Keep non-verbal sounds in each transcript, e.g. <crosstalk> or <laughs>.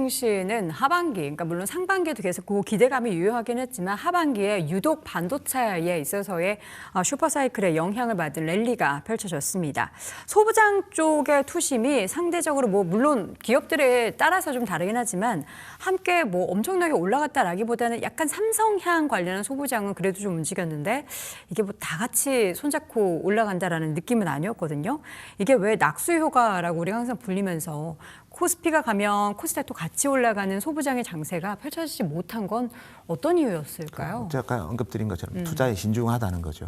증시는 하반기, 그러니까 물론 상반기에도 계속 그 기대감이 유효하긴 했지만 하반기에 유독 반도체에 있어서의 어, 슈퍼사이클의 영향을 받은 랠리가 펼쳐졌습니다. 소부장 쪽의 투심이 상대적으로 뭐 물론 기업들에 따라서 좀 다르긴 하지만 함께 뭐 엄청나게 올라갔다라기보다는 약간 삼성향 관련한 소부장은 그래도 좀 움직였는데 이게 뭐 다 같이 손잡고 올라간다라는 느낌은 아니었거든요. 이게 왜 낙수 효과라고 우리가 항상 불리면서 코스피가 가면 코스닥도 같이 올라가는 소부장의 장세가 펼쳐지지 못한 건 어떤 이유였을까요? 제가 아까 언급드린 것처럼 투자에 신중하다는 거죠.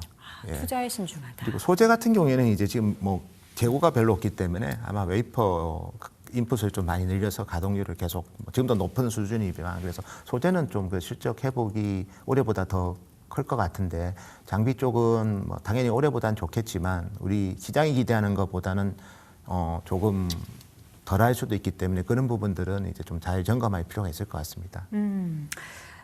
예. 투자에 신중하다. 그리고 소재 같은 경우에는 이제 지금 뭐 재고가 별로 없기 때문에 아마 웨이퍼 인풋을 좀 많이 늘려서 가동률을 계속 뭐 지금도 높은 수준이지만 그래서 소재는 좀 그 실적 회복이 올해보다 더 클 것 같은데 장비 쪽은 뭐 당연히 올해보다는 좋겠지만 우리 시장이 기대하는 것보다는 어 조금 덜할 수도 있기 때문에 그런 부분들은 이제 좀 잘 점검할 필요가 있을 것 같습니다.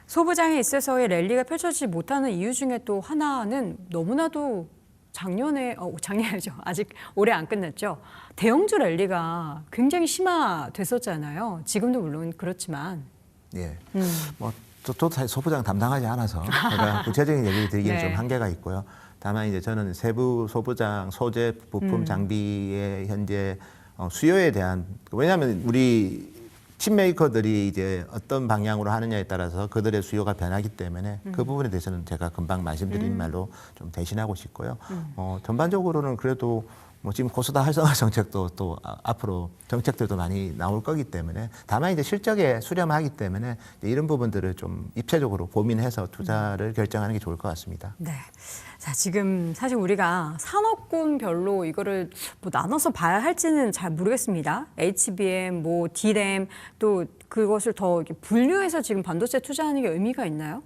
소부장에 있어서의 랠리가 펼쳐지지 못하는 이유 중에 또 하나는 너무나도 작년에 어, 작년이죠 <laughs> 아직 올해 안 끝났죠 대형주 랠리가 굉장히 심화됐었잖아요 지금도 물론 그렇지만 예. 음. 뭐 저, 소부장 담당하지 않아서 제가 <laughs> 구체적인 얘기를 드리기는 네. 좀 한계가 있고요. 다만 이제 저는 세부 소부장 소재 음. 부품 장비의 현재 어, 수요에 대한 왜냐하면 우리 칩 메이커들이 이제 어떤 방향으로 하느냐에 따라서 그들의 수요가 변하기 때문에 음. 그 부분에 대해서는 제가 금방 말씀드린 말로 좀 대신하고 싶고요. 음. 어, 전반적으로는 그래도 뭐 지금 고수다 활성화 <laughs> 정책도 또 아- 앞으로 정책들도 많이 나올 거기 때문에 다만 이제 실적에 수렴하기 때문에 이런 부분들을 좀 입체적으로 고민해서 투자를 결정하는 게 좋을 것 같습니다. 네. 자, 지금 사실 우리가 산업군별로 이거를 뭐 나눠서 봐야 할지는 잘 모르겠습니다. HBM, 뭐 D램 또 그것을 더 분류해서 지금 반도체 투자하는 게 의미가 있나요?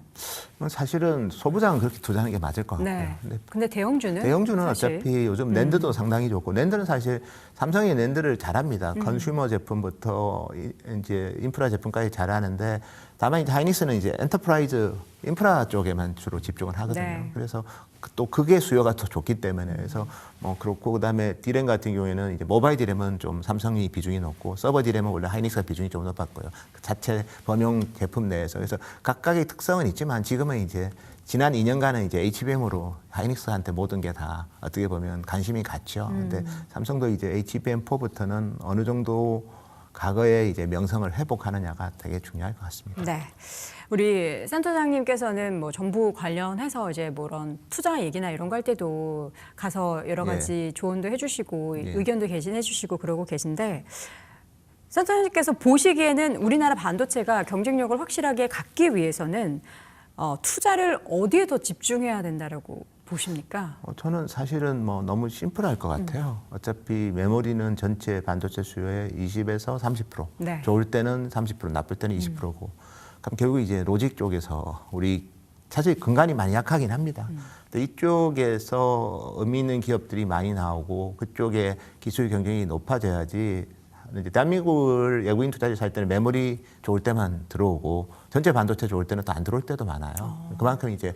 뭐 사실은 소부장은 그렇게 투자하는 게 맞을 것 같고요. 네. 근데 근데 대형주는 대형주는 사실 음. 어차피 요즘 랜드도 상당히 좋고 랜드는 사실 삼성이 랜드를 잘합니다. 음. 컨슈머 제품부터 이- 이제 인프라 제품까지 잘하는데 다만 이제 하이닉스는 이제 엔터프라이즈 인프라 쪽에만 주로 집중을 하거든요. 네. 그래서 그- 또 그게 수요가 더 좋기 때문에 그래서 뭐 그렇고 그다음에 디램 같은 경우에는 이제 모바일 디램은 좀 삼성이 비중이 높고 서버 디램은 원래 하이닉스가 비중이 좀 높았고요. 그 자체 범용 제품 내에서 그래서 각각의 특성은 있지만 지금은 이제 지난 2년간은 이제 HBM으로 하이닉스한테 모든 게 다 어떻게 보면 관심이 갔죠. 근데 삼성도 이제 HBM4부터는 어느 정도 과거의 이제 명성을 회복하느냐가 되게 중요할 것 같습니다. 네. 우리 센터장님께서는 뭐 정부 관련해서 이제 뭐 그런 투자 얘기나 이런 거 할 때도 가서 여러 예. 가지 조언도 해주시고 예. 의견도 개진해주시고 그러고 계신데 센터장님께서 보시기에는 우리나라 반도체가 경쟁력을 확실하게 갖기 위해서는 어, 투자를 어디에 더 집중해야 된다라고 보십니까? 어, 저는 사실은 뭐 너무 심플할 것 같아요. 어차피 메모리는 전체 반도체 수요의 20에서 30%. 네. 좋을 때는 30%, 나쁠 때는 20%고. 그럼 결국 이제 로직 쪽에서 우리 사실 근간이 많이 약하긴 합니다. 근데 이쪽에서 의미 있는 기업들이 많이 나오고 그쪽에 기술 경쟁이 높아져야지 이제 대한민국을 외국인 투자자 살 때는 메모리 좋을 때만 들어오고 전체 반도체 좋을 때는 또 안 들어올 때도 많아요. 그만큼 이제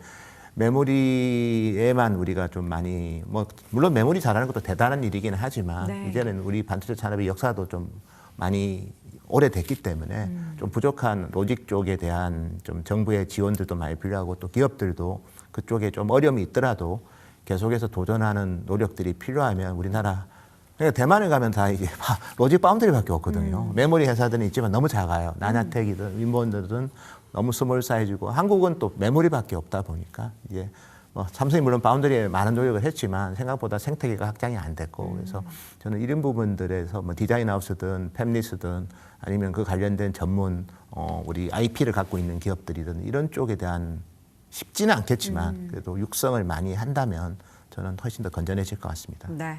메모리에만 우리가 좀 많이 뭐 물론 메모리 잘하는 것도 대단한 일이긴 하지만 네. 이제는 우리 반도체 산업의 역사도 좀 많이 오래됐기 때문에 좀 부족한 로직 쪽에 대한 좀 정부의 지원들도 많이 필요하고 또 기업들도 그쪽에 좀 어려움이 있더라도 계속해서 도전하는 노력들이 필요하면 우리나라 그러니까 대만에 가면 다 이게 바- 로직 바운드리밖에 없거든요. 메모리 회사들은 있지만 너무 작아요. 나나텍이든 윈본드든 너무 스몰 사이즈고 한국은 또 메모리밖에 없다 보니까 이제 뭐 삼성이 물론 바운드리에 많은 노력을 했지만 생각보다 생태계가 확장이 안 됐고 그래서 저는 이런 부분들에서 뭐 디자인 하우스든 팹리스든 아니면 그 관련된 전문 어 우리 IP를 갖고 있는 기업들이든 이런 쪽에 대한 쉽지는 않겠지만 그래도 육성을 많이 한다면 저는 훨씬 더 건전해질 것 같습니다. 네.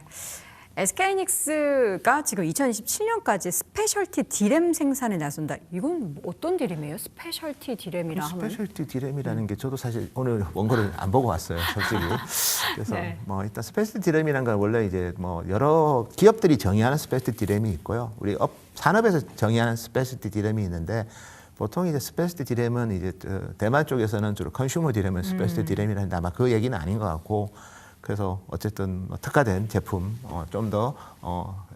SK이닉스가 지금 2027년까지 스페셜티 디램 생산에 나선다. 이건 뭐 어떤 디램이에요? 스페셜티 디램이라 하면? 스페셜티 디램이라는 게 저도 사실 오늘 원고를 안 보고 왔어요, 솔직히. <laughs> 그래서 네. 뭐 일단 스페셜티 디램이라는 건 원래 이제 뭐 여러 기업들이 정의하는 스페셜티 디램이 있고요. 우리 업 산업에서 정의하는 스페셜티 디램이 있는데 보통 이제 스페셜티 디램은 이제 저 대만 쪽에서는 주로 컨슈머 디램을 스페셜티 디램이라는데 아마 그 얘기는 아닌 것 같고 그래서 어쨌든 뭐 특화된 제품 어, 좀더 어,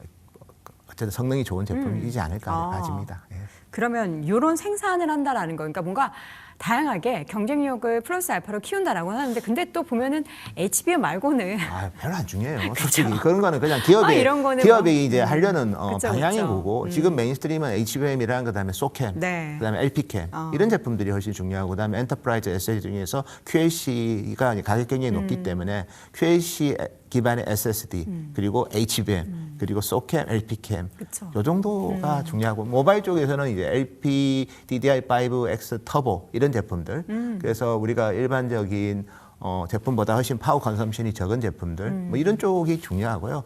어쨌든 성능이 좋은 제품이지 않을까 아. 가집니다. 예. 그러면 이런 생산을 한다라는 거, 그러니까 뭔가 다양하게 경쟁력을 플러스 알파로 키운다라고 하는데, 근데 또 보면은 HBO 말고는 아, 별로 안 중요해요. <laughs> 솔직히 그런 거는 그냥 기업이 아, 이런 거는 기업이 뭐. 이제 하려는 어, 그쵸, 방향인 그쵸. 거고 지금 메인스트림은 HBM이랑 그다음에 소캠, 네. 그다음에 LP캠 어. 이런 제품들이 훨씬 중요하고 그다음에 엔터프라이즈 SSD 중에서 QLC가 가격 굉장히 높기 음. 때문에 QLC 기반의 SSD 그리고 HBM 그리고 소캠, LP캠 음. 그쵸. 음. 요 정도가 중요하고 모바일 쪽에서는 이제 LP DDR5X 터보 이런 제품들 음. 그래서 우리가 일반적인 어, 제품보다 훨씬 파워 컨섬션이 적은 제품들 음. 뭐 이런 쪽이 중요하고요.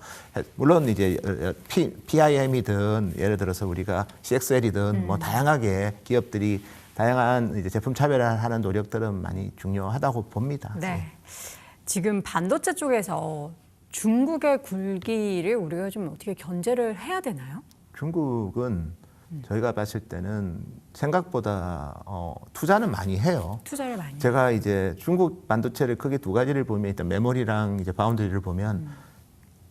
물론 이제 어, P, PIM이든 예를 들어서 우리가 CXL이든 음. 뭐 다양하게 기업들이 다양한 이제 제품 차별화하는 노력들은 많이 중요하다고 봅니다. 네. 지금 반도체 쪽에서 중국의 굴기를 우리가 좀 어떻게 견제를 해야 되나요? 중국은 저희가 봤을 때는 생각보다 어, 투자는 많이 해요. 투자를 많이. 제가 이제 중국 반도체를 크게 두 가지를 보면 일단 메모리랑 이제 바운드리를 보면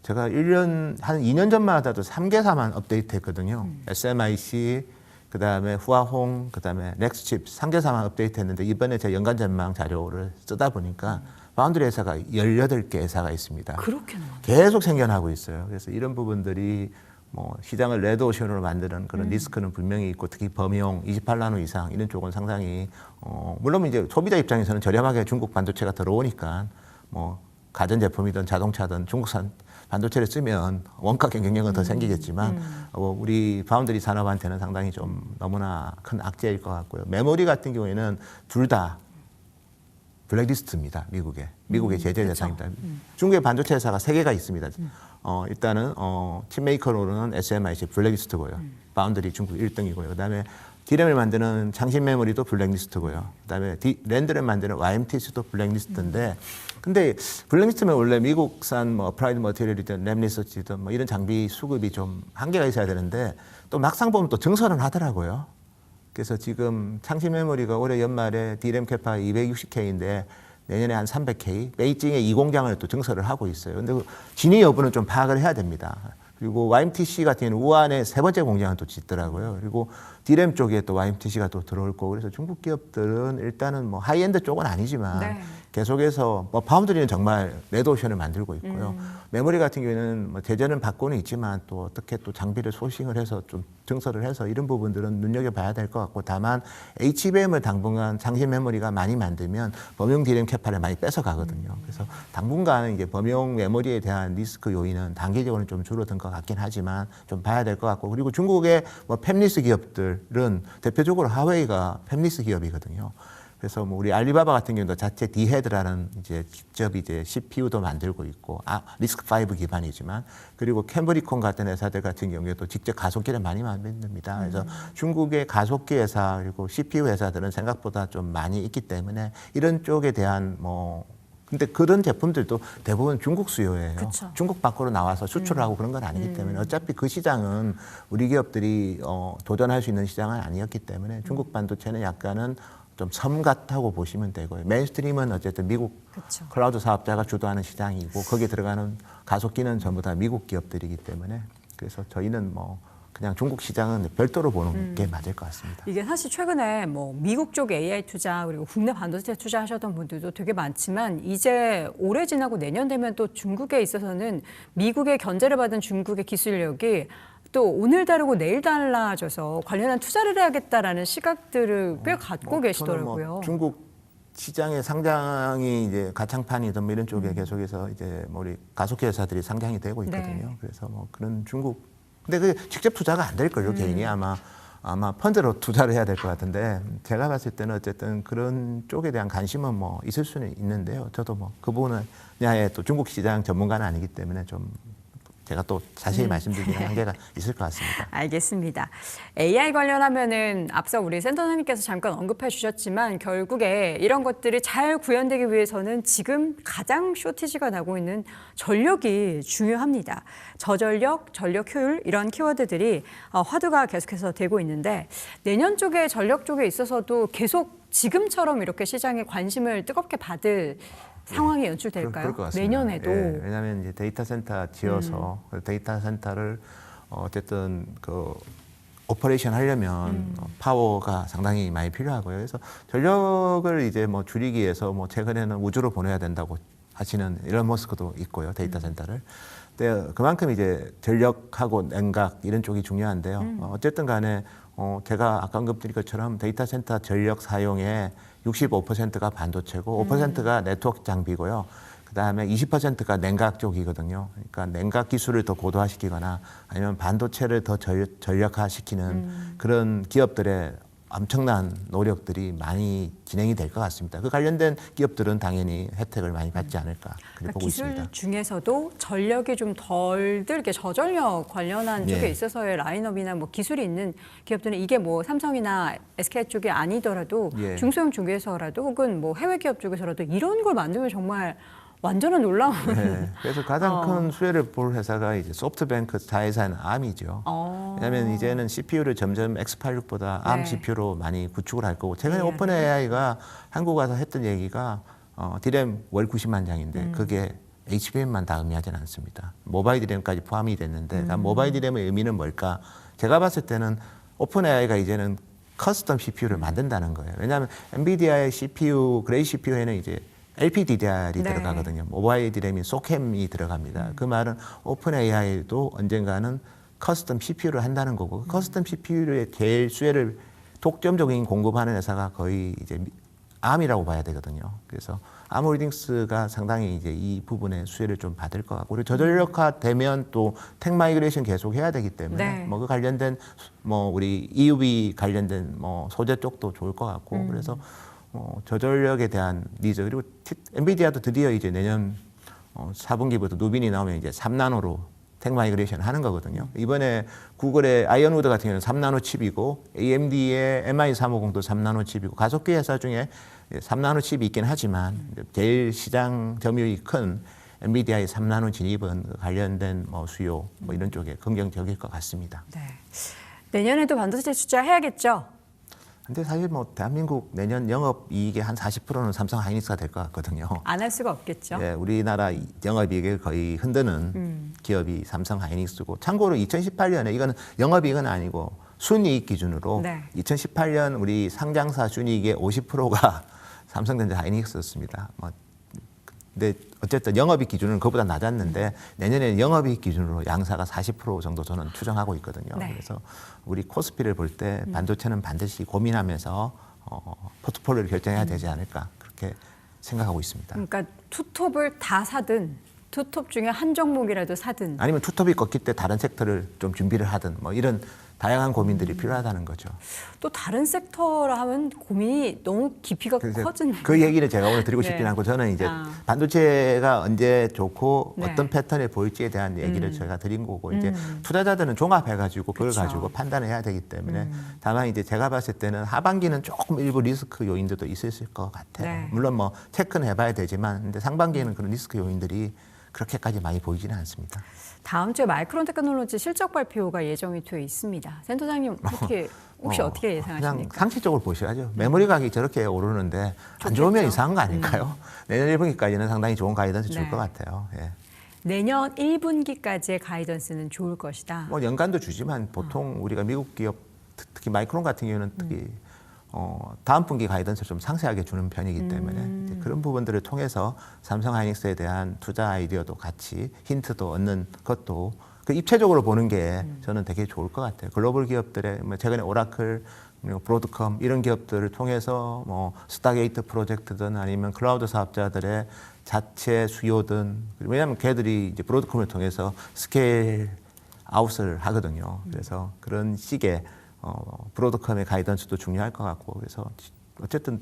제가 1년 한 2년 전마다도 3개사만 업데이트 했거든요. SMIC 그다음에 후아홍 그다음에 넥스칩 3개사만 업데이트 했는데 이번에 제 연간 전망 자료를 쓰다 보니까 바운드리 회사가 18개 회사가 있습니다. 그렇게. 계속 생겨나고 있어요. 그래서 이런 부분들이 뭐 시장을 레드오션으로 만드는 그런 리스크는 분명히 있고 특히 범용 28나노 이상 이런 쪽은 상당히 어 물론 이제 소비자 입장에서는 저렴하게 중국 반도체가 들어오니까 뭐 가전 제품이든 자동차든 중국산 반도체를 쓰면 원가 경쟁력은 더 생기겠지만 어, 우리 바운드리 산업한테는 상당히 좀 너무나 큰 악재일 것 같고요. 메모리 같은 경우에는 둘 다 블랙리스트입니다. 미국에 미국의 제재 대상입니다. 중국의 반도체 회사가 세 개가 있습니다. 어, 일단은 어, 칩메이커로는 SMIC 블랙리스트고요. 바운드리 중국 1등이고요. 그다음에 디램을 만드는 장신 메모리도 블랙리스트고요. 그다음에 디, 랜드를 만드는 YMTC도 블랙리스트인데 근데 블랙리스트면 원래 미국산 뭐 프라이드 머티리얼이든 램 리서치든 뭐 이런 장비 수급이 좀 한계가 있어야 되는데 또 막상 보면 또 증설은 하더라고요. 그래서 지금 창시 메모리가 올해 연말에 디램 캐파 260K인데 내년에 한 300K, 베이징에 이 공장을 또 증설을 하고 있어요. 근데 그 진위 여부는 좀 파악을 해야 됩니다. 그리고 YMTC 같은 경우는 우한에 세 번째 공장을 또 짓더라고요. 그리고 디램 쪽에 또 YMTC가 또 들어올 거고 그래서 중국 기업들은 일단은 뭐 하이엔드 쪽은 아니지만 네. 계속해서 뭐 파운드리는 정말 레드오션을 만들고 있고요. 음. 메모리 같은 경우에는 뭐 제재는 받고는 있지만 또 어떻게 또 장비를 소싱을 해서 좀 증설을 해서 이런 부분들은 눈여겨봐야 될 것 같고 다만 HBM을 당분간 장신 메모리가 많이 만들면 범용 디램 캐파를 많이 뺏어가거든요. 그래서 당분간은 이제 범용 메모리에 대한 리스크 요인은 단기적으로는 좀 줄어든 것 같긴 하지만 좀 봐야 될 것 같고 그리고 중국의 뭐 팹리스 기업들 은 대표적으로 하웨이가 팹리스 기업이거든요. 그래서 뭐 우리 알리바바 같은 경우도 자체 디헤드라는 이제 직접 이제 CPU도 만들고 있고 아 리스크 5 기반이지만 그리고 캠브리콘 같은 회사들 같은 경우에도 직접 가속기를 많이 만듭니다. 그래서 중국의 가속기 회사 그리고 CPU 회사들은 생각보다 좀 많이 있기 때문에 이런 쪽에 대한 뭐 근데 그런 제품들도 대부분 중국 수요예요. 그쵸. 중국 밖으로 나와서 수출을 하고 그런 건 아니기 때문에 어차피 그 시장은 우리 기업들이 어, 도전할 수 있는 시장은 아니었기 때문에 중국 반도체는 약간은 좀 섬 같다고 보시면 되고요. 메인스트림은 어쨌든 미국 그쵸. 클라우드 사업자가 주도하는 시장이고 거기에 들어가는 가속기는 전부 다 미국 기업들이기 때문에 그래서 저희는 뭐 그냥 중국 시장은 별도로 보는 게 맞을 것 같습니다. 이게 사실 최근에 뭐 미국 쪽 AI 투자 그리고 국내 반도체 투자하셨던 분들도 되게 많지만 이제 올해 지나고 내년 되면 또 중국에 있어서는 미국의 견제를 받은 중국의 기술력이 또 오늘 다르고 내일 달라져서 관련한 투자를 해야겠다라는 시각들을 꽤 갖고 뭐 계시더라고요. 뭐 중국 시장의 상장이 이제 가창판이든 뭐 이런 음. 쪽에 계속해서 이제 뭐 우리 가속기 회사들이 상장이 되고 있거든요. 네. 그래서 뭐 그런 중국 근데 그 직접 투자가 안 될 걸요 음. 개인이 아마 아마 펀드로 <laughs> 투자를 해야 될 것 같은데 제가 봤을 때는 어쨌든 그런 쪽에 대한 관심은 뭐 있을 수는 있는데요. 저도 뭐 그 부분은 야의 또 중국 시장 전문가는 아니기 때문에 좀 제가 또 음. 자세히 말씀드리기는 <laughs> 한계가 있을 것 같습니다. 알겠습니다. AI 관련하면은 앞서 우리 센터장님께서 잠깐 언급해 주셨지만 결국에 이런 것들이 잘 구현되기 위해서는 지금 가장 쇼티지가 나고 있는 전력이 중요합니다. 저전력, 전력 효율 이런 키워드들이 어, 화두가 계속해서 되고 있는데 내년 쪽에 전력 쪽에 있어서도 계속 지금처럼 이렇게 시장에 관심을 뜨겁게 받을 상황이 연출될까요? 그럴. 내년에도 예, 왜냐하면 이제 데이터 센터 지어서 그 데이터 센터를 어, 어쨌든 그 오퍼레이션 하려면 음. 어, 파워가 상당히 많이 필요하고요. 그래서 전력을 이제 뭐 줄이기 위해서 뭐 최근에는 우주로 보내야 된다고 하시는 일론 머스크도 있고요. 데이터 센터를. 근데 그만큼 이제 전력하고 냉각 이런 쪽이 중요한데요. 어, 어쨌든 간에 어, 제가 아까 언급드린 것처럼 데이터 센터 전력 사용의 65%가 반도체고 5%가 네트워크 장비고요. 그다음에 20%가 냉각 쪽이거든요. 그러니까 냉각 기술을 더 고도화시키거나 아니면 반도체를 더 전, 전력화시키는 그런 기업들의 엄청난 노력들이 많이 진행이 될 것 같습니다. 그 관련된 기업들은 당연히 혜택을 많이 받지 않을까 그러니까 기술 있습니다. 중에서도 전력이 좀 덜 들게 저전력 관련한 예. 쪽에 있어서의 라인업이나 뭐 기술이 있는 기업들은 이게 뭐 삼성이나 SK 쪽이 아니더라도 예. 중소형 중개에서라도 혹은 뭐 해외 기업 쪽에서라도 이런 걸 만들면 정말 완전한 놀라운 네, 그래서 가장 어. 큰 수혜를 볼 회사가 이제 소프트뱅크 자회사는 암이죠. 어. 왜냐하면 이제는 CPU를 점점 X86보다 ARM 네. CPU로 많이 구축을 할 거고 최근에 네. 오픈 AI가 한국 와서 했던 얘기가 어, 디램 월 90만 장인데 음. 그게 HBM만 다 의미하지는 않습니다. 모바일 디램까지 포함이 됐는데 음. 그 모바일 디램의 의미는 뭘까? 제가 봤을 때는 오픈 AI가 이제는 커스텀 CPU를 만든다는 거예요. 왜냐하면 엔비디아의 CPU 그레이 CPU에는 이제 LPDDR이 네. 들어가거든요. 모바일 디램이 소캠이 들어갑니다. 그 말은 오픈 AI도 언젠가는 커스텀 CPU를 한다는 거고 그 커스텀 CPU의 제일 수혜를 독점적인 공급하는 회사가 거의 이제 미- 암이라고 봐야 되거든요. 그래서 암홀딩스가 상당히 이제 이 부분의 수혜를 좀 받을 것 같고 그리고 저전력화 되면 또 택 마이그레이션 계속 해야 되기 때문에 네. 뭐그 관련된 뭐 우리 EUV 관련된 뭐 소재 쪽도 좋을 것 같고 그래서 어, 저전력에 대한 니즈 그리고 티- 엔비디아도 드디어 이제 내년 어, 4분기부터 누빈이 나오면 이제 3나노로 택마이그레이션 하는 거거든요. 이번에 구글의 아이언우드 같은 경우는 3나노 칩이고 AMD의 MI350도 3나노 칩이고 가속기 회사 중에 3나노 칩이 있긴 하지만 제일 시장 점유율이 큰 엔비디아의 3나노 진입은 관련된 뭐 수요 뭐 이런 쪽에 긍정적일 것 같습니다. 네. 내년에도 반도체 투자해야겠죠. 근데 사실 뭐 대한민국 내년 영업 이익의 한 40%는 삼성 하이닉스가 될 것 같거든요. 안 할 수가 없겠죠. 예, 우리나라 이 영업 이익을 거의 흔드는 음. 기업이 삼성 하이닉스고 참고로 2018년에 이거는 영업 이익은 아니고 순이익 기준으로 네. 2018년 우리 상장사 순이익의 50%가 <laughs> 삼성전자 하이닉스였습니다. 뭐 근데 어쨌든 영업이익 기준은 그보다 낮았는데 내년에는 영업이익 기준으로 양사가 40% 정도 저는 추정하고 있거든요. 네. 그래서 우리 코스피를 볼 때 반도체는 반드시 고민하면서 어, 포트폴리오를 결정해야 되지 않을까 그렇게 생각하고 있습니다. 그러니까 투톱을 다 사든 투톱 중에 한 종목이라도 사든 아니면 투톱이 꺾일 때 다른 섹터를 좀 준비를 하든 뭐 이런 다양한 고민들이 음. 필요하다는 거죠. 또 다른 섹터라 하면 고민이 너무 깊이가 커진 그 얘기를 제가 오늘 드리고 네. 싶진 않고 저는 이제 아. 반도체가 언제 좋고 네. 어떤 패턴에 보일지에 대한 얘기를 음. 제가 드린 거고 이제 음. 투자자들은 종합해가지고 그걸 그쵸. 음. 가지고 판단을 해야 되기 때문에 다만 이제 제가 봤을 때는 하반기는 조금 일부 리스크 요인들도 있을 것 같아요. 네. 물론 뭐 체크는 해봐야 되지만 근데 상반기에는 그런 리스크 요인들이 그렇게까지 많이 보이지는 않습니다. 다음 주에 마이크론 테크놀로지 실적 발표가 예정이 되어 있습니다. 센터장님 어떻게 혹시 어, 어, 떻게 예상하십니까? 상식적으로 보셔야죠. 메모리 가격이 저렇게 오르는데 안 좋으면 좋겠죠. 음. 이상한 거 아닐까요? 내년 1분기까지는 상당히 좋은 가이던스 줄 네. 것 같아요. 예. 내년 1분기까지의 가이던스는 좋을 것이다. 뭐 연간도 주지만 보통 우리가 미국 기업 특- 특히 마이크론 같은 경우는 특히 음. 어, 다음 분기 가이던스를 좀 상세하게 주는 편이기 때문에 음. 이제 그런 부분들을 통해서 삼성 하이닉스에 대한 투자 아이디어도 같이 힌트도 얻는 것도 그 입체적으로 보는 게 음. 저는 되게 좋을 것 같아요. 글로벌 기업들의 뭐 최근에 오라클 그리고 브로드컴 이런 기업들을 통해서 뭐 스타게이트 프로젝트든 아니면 클라우드 사업자들의 자체 수요든 왜냐하면 걔들이 이제 브로드컴을 통해서 스케일 아웃을 하거든요. 그래서 그런 식의 어, 브로드컴의 가이던스도 중요할 것 같고 그래서 어쨌든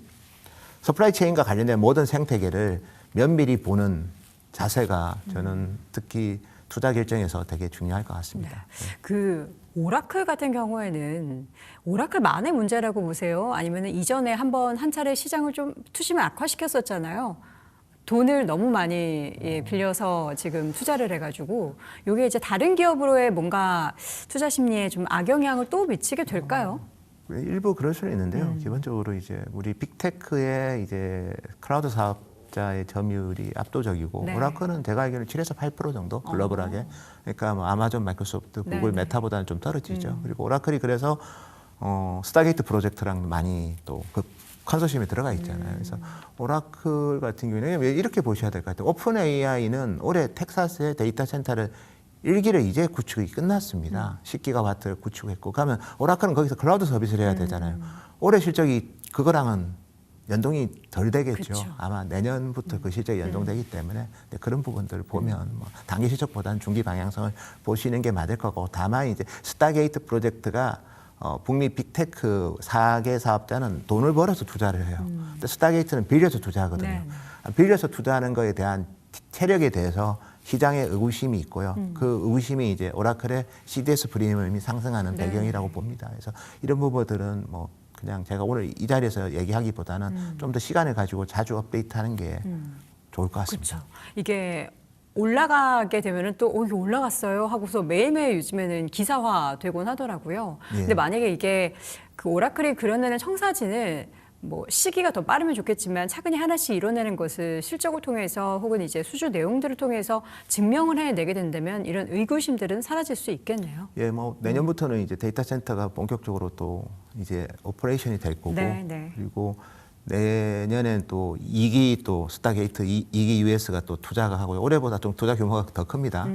서플라이 체인과 관련된 모든 생태계를 면밀히 보는 자세가 저는 특히 투자 결정에서 되게 중요할 것 같습니다. 그 오라클 같은 경우에는 오라클만의 문제라고 보세요? 아니면 이전에 한번 한 차례 시장을 좀 투심을 악화시켰었잖아요. 돈을 너무 많이 예, 빌려서 지금 투자를 해가지고 이게 이제 다른 기업으로의 뭔가 투자 심리에 좀 악영향을 또 미치게 될까요? 일부 그럴 수는 있는데요. 음. 기본적으로 이제 우리 빅테크의 이제 클라우드 사업 사업자의 점유율이 압도적이고 네. 오라클은 제가 알기로는 7에서 8% 정도 글로벌하게 그러니까 뭐 아마존, 마이크로소프트, 구글, 네, 네. 메타보다는 좀 떨어지죠. 그리고 오라클이 그래서 어, 스타게이트 프로젝트랑 많이 또 그 컨소시엄에 들어가 있잖아요. 그래서 오라클 같은 경우에는 왜 이렇게 보셔야 될 것 같아요. 오픈 AI는 올해 텍사스의 데이터 센터를 일기를 이제 구축이 끝났습니다. 10기가와트를 구축했고, 그러면 오라클은 거기서 클라우드 서비스를 해야 되잖아요. 올해 실적이 그거랑은 연동이 덜 되겠죠. 그쵸. 아마 내년부터 그 실적이 연동되기 때문에 근데 그런 부분들을 보면 뭐 단기 실적보다는 중기 방향성을 보시는 게 맞을 거고 다만 이제 스타게이트 프로젝트가 어, 북미 빅테크 4개 사업자는 돈을 벌어서 투자를 해요. 근데 스타게이트는 빌려서 투자하거든요. 네, 아, 빌려서 투자하는 거에 대한 체력에 대해서 시장에 의구심이 있고요. 그 의구심이 이제 오라클의 CDS 프리미엄이 상승하는 네. 배경이라고 봅니다. 그래서 이런 부분들은 뭐 그냥 제가 오늘 이 자리에서 얘기하기보다는 음. 좀더 시간을 가지고 자주 업데이트하는 게 좋을 것 같습니다. 그렇죠. 이게 올라가게 되면은 또 어, 이게 올라갔어요 하고서 매일매일 요즘에는 기사화 되곤 하더라고요. 예. 근데 만약에 이게 그 오라클이 그려내는 청사진을 뭐 시기가 더 빠르면 좋겠지만 차근히 하나씩 이뤄내는 것을 실적을 통해서 혹은 이제 수주 내용들을 통해서 증명을 해내게 된다면 이런 의구심들은 사라질 수 있겠네요. 예, 뭐 내년부터는 이제 데이터 센터가 본격적으로 또 이제 오퍼레이션이 될 거고 네, 네. 그리고 내년엔 또 2기 또 스타게이트 2, 기 US가 또 투자가 하고요. 올해보다 좀 투자 규모가 더 큽니다.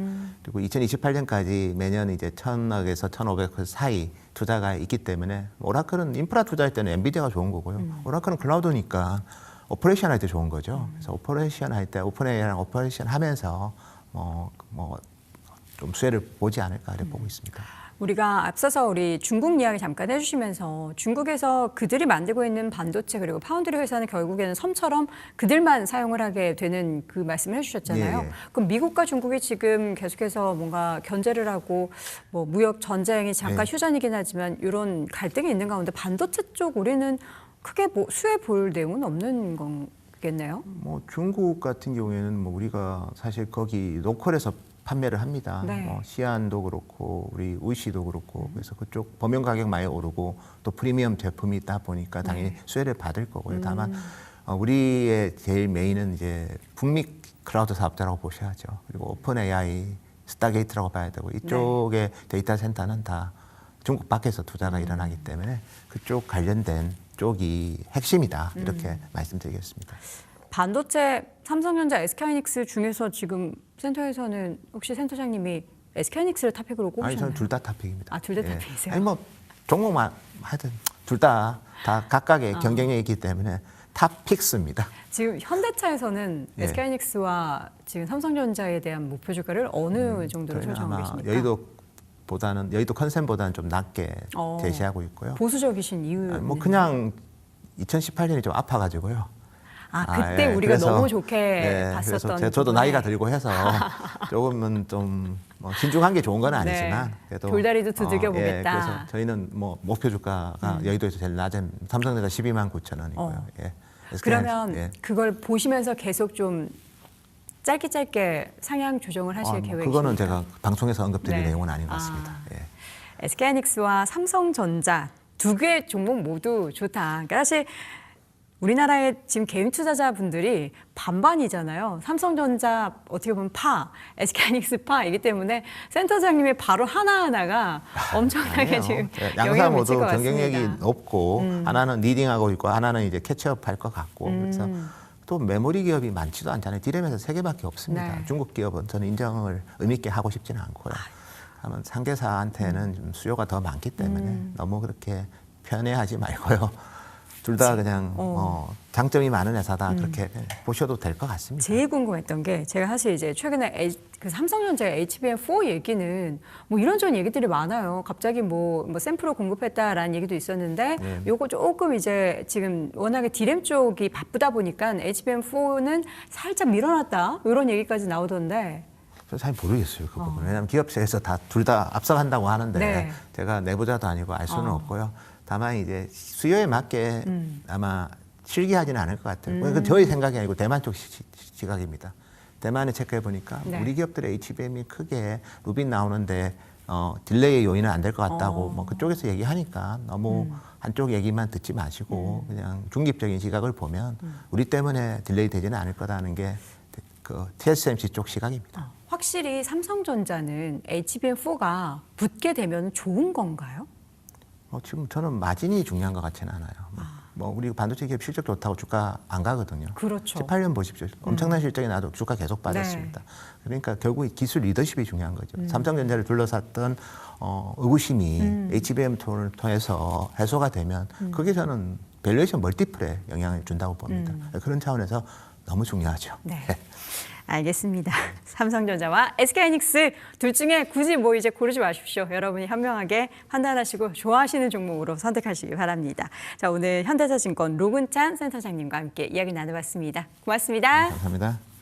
그리고 2028년까지 매년 이제 천억에서 천오백 그 사이 투자가 있기 때문에 오라클은 인프라 투자할 때는 엔비디아가 좋은 거고요. 오라클은 클라우드니까 오퍼레이션 할 때 좋은 거죠. 그래서 오퍼레이션 할 때 오픈 AI랑 오퍼레이션 하면서 뭐 뭐 좀 수혜를 보지 않을까 이렇게 보고 있습니다. 우리가 앞서서 우리 중국 이야기 잠깐 해주시면서 중국에서 그들이 만들고 있는 반도체 그리고 파운드리 회사는 결국에는 섬처럼 그들만 사용을 하게 되는 그 말씀을 해주셨잖아요. 예, 예. 그럼 미국과 중국이 지금 계속해서 뭔가 견제를 하고 뭐 무역 전쟁이 잠깐 예. 휴전이긴 하지만 이런 갈등이 있는 가운데 반도체 쪽 우리는 크게 뭐 수혜 볼 내용은 없는 거겠네요. 뭐 중국 같은 경우에는 뭐 우리가 사실 거기 로컬에서 판매를 합니다. 네. 뭐 시안도 그렇고 우리 우이시도 그렇고 그래서 그쪽 범용 가격 많이 오르고 또 프리미엄 제품이 있다 보니까 당연히 네. 수혜를 받을 음. 거고요. 다만 어, 우리의 제일 메인은 이제 북미 클라우드 사업자라고 보셔야죠. 그리고 오픈 AI, 스타게이트라고 봐야 되고 이쪽의 데이터 센터는 다 중국 밖에서 투자가 일어나기 때문에 그쪽 관련된 쪽이 핵심이다 이렇게 음. 말씀드리겠습니다. 반도체 삼성전자, SK하이닉스 중에서 지금 센터에서는 혹시 센터장님이 SK하이닉스를 탑픽으로 꼽으셨나요? 아니 저는 둘 다 탑픽입니다. 아, 둘 다 탑픽이세요? 아니 뭐 종목만 하여튼 둘 다 다 각각의 아. 경쟁력이 있기 때문에 탑픽스입니다. 지금 현대차에서는 예. SK하이닉스와 지금 삼성전자에 대한 목표 주가를 어느 정도로 음, 저희는 설정하고 계십니까? 여의도 보다는 여의도 컨센보다는 좀 낮게 어. 제시하고 있고요. 보수적이신 이유. 아니, 뭐 그냥 2018년이 좀 아파가지고요. 아 그때 예, 우리가 그래서, 너무 좋게 예, 봤었던. 그래서 제- 저도 나이가 들고 해서 <laughs> 조금은 좀 뭐 신중한 게 좋은 건 아니지만 네. 그래도 돌다리도 두들겨 어, 예, 보겠다. 음. 그래서 저희는 뭐 목표 주가가 여의도에서 제일 낮은 삼성전자 12만 9천 원이고요. 어. 예. 그러면 예. 그걸 보시면서 계속 좀 짧게 짧게 상향 조정을 하실 아, 뭐 계획이십니까? 그거는 제가 방송에서 언급드릴 네. 내용은 아닌 것 아. 같습니다. 예. SK하이닉스와 삼성전자 두 개 종목 모두 좋다. 그러니까 사실 우리나라의 지금 개인 투자자분들이 반반이잖아요. 삼성전자 어떻게 보면 파, SK하이닉스 파이기 때문에 센터장님의 바로 하나하나가 엄청나게 아니에요. 지금 예, 양사 모두 경쟁력이 같습니다. 음. 높고 하나는 리딩하고 있고 하나는 이제 캐치업 할 것 같고 그래서 음. 또 메모리 기업이 많지도 않잖아요. 디램에서 세 개밖에 없습니다. 네. 중국 기업은 저는 인정을 의미 있게 하고 싶지는 않고요. 다만 상대사한테는 음. 좀 수요가 더 많기 때문에 너무 그렇게 편애하지 말고요. 둘 다 그냥 어. 음. 어, 장점이 많은 회사다 그렇게 보셔도 될 것 같습니다. 제일 궁금했던 게 제가 사실 이제 최근에 H- 그 삼성전자의 HBM4 얘기는 뭐 이런저런 얘기들이 많아요. 갑자기 뭐, 뭐 샘플을 공급했다라는 얘기도 있었는데 네. 요거 조금 이제 지금 워낙에 디램 쪽이 바쁘다 보니까 HBM4는 살짝 밀어놨다 이런 얘기까지 나오던데 저잘 모르겠어요 그 부분. 은 왜냐하면 기업체에서 다 둘 다 앞서간다고 하는데 네. 제가 내부자도 아니고 알 수는 어. 없고요. 다만 이제 수요에 맞게 음. 아마 실기하지는 않을 것 같아요. 그건 저희 생각이 아니고 대만 쪽 시, 각입니다 대만에 체크해 보니까 네. 우리 기업들의 HBM이 크게 루빈 나오는데 어, 딜레이의 요인은 안 될 것 같다고 뭐 그쪽에서 얘기하니까 너무 한쪽 얘기만 듣지 마시고 그냥 중립적인 시각을 보면 우리 때문에 딜레이 되지는 않을 거라는 게 그 TSMC 쪽 시각입니다. 확실히 삼성전자는 HBM4가 붙게 되면 좋은 건가요? 어, 지금 저는 마진이 중요한 것 같지는 않아요. 뭐, 뭐 우리 반도체 기업 실적 좋다고 주가 안 가거든요. 그렇죠. 18년 보십시오. 엄청난 실적이 나도 주가 계속 빠졌습니다. 그러니까 결국 기술 리더십이 중요한 거죠. 삼성전자를 둘러쌌던 어, 의구심이 HBM 톤을 통해서 해소가 되면 그게 저는 밸류에이션 멀티플에 영향을 준다고 봅니다. 그런 차원에서 너무 중요하죠. 네. 알겠습니다. <laughs> 삼성전자와 SK하이닉스 둘 중에 굳이 뭐 이제 고르지 마십시오. 여러분이 현명하게 판단하시고 좋아하시는 종목으로 선택하시기 바랍니다. 자, 오늘 현대자증권 로근찬 센터장님과 함께 이야기 나눠봤습니다. 고맙습니다. 감사합니다.